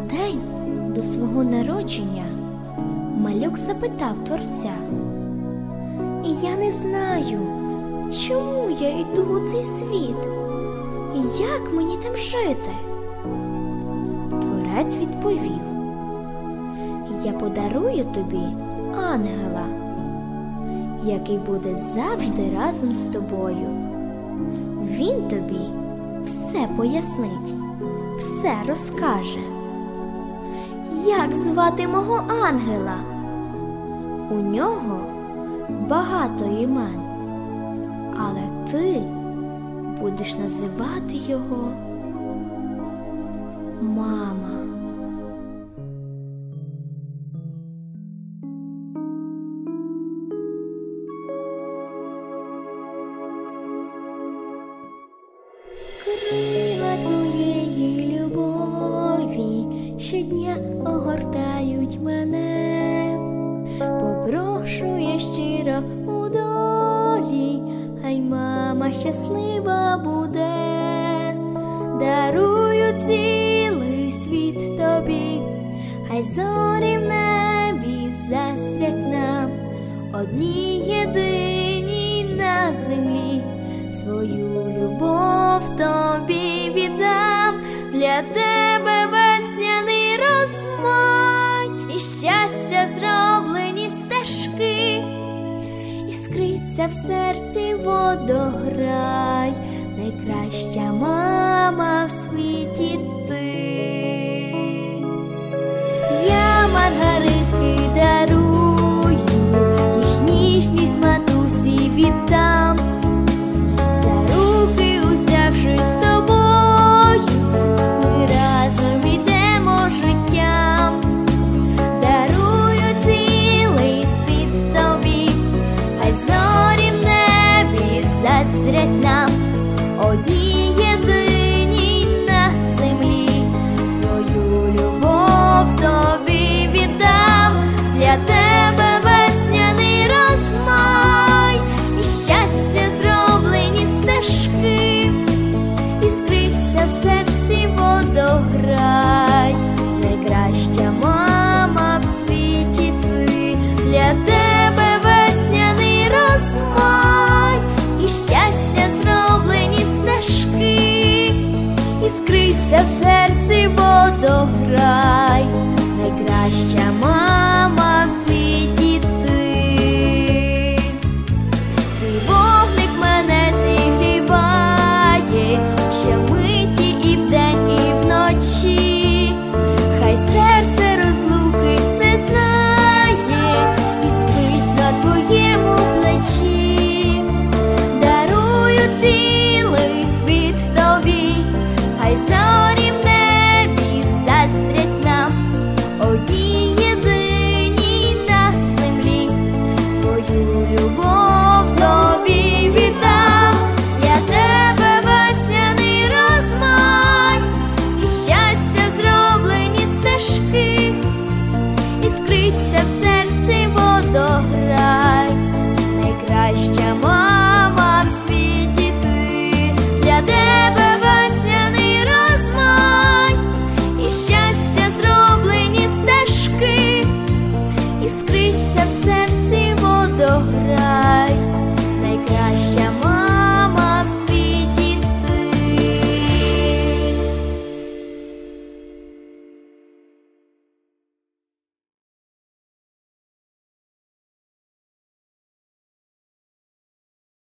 день до свого народження малюк запитав творця. Я не знаю, чому я йду у цей світ, як мені там жити? Творець відповів: Я подарую тобі ангела, який буде завжди разом з тобою. Він тобі все пояснить, все розкаже. Як звати мого ангела? У нього багато імен, але ти будеш називати його мама. Крила твоєї щодня огортають мене, попрошу я щиро у долі, хай мама щаслива буде, дарую цілий світ тобі, хай зорі в небі застрять нам, одні єдині на землі свою любов тобі віддам. Для тебе іскриться в серці водограй, найкраща мама в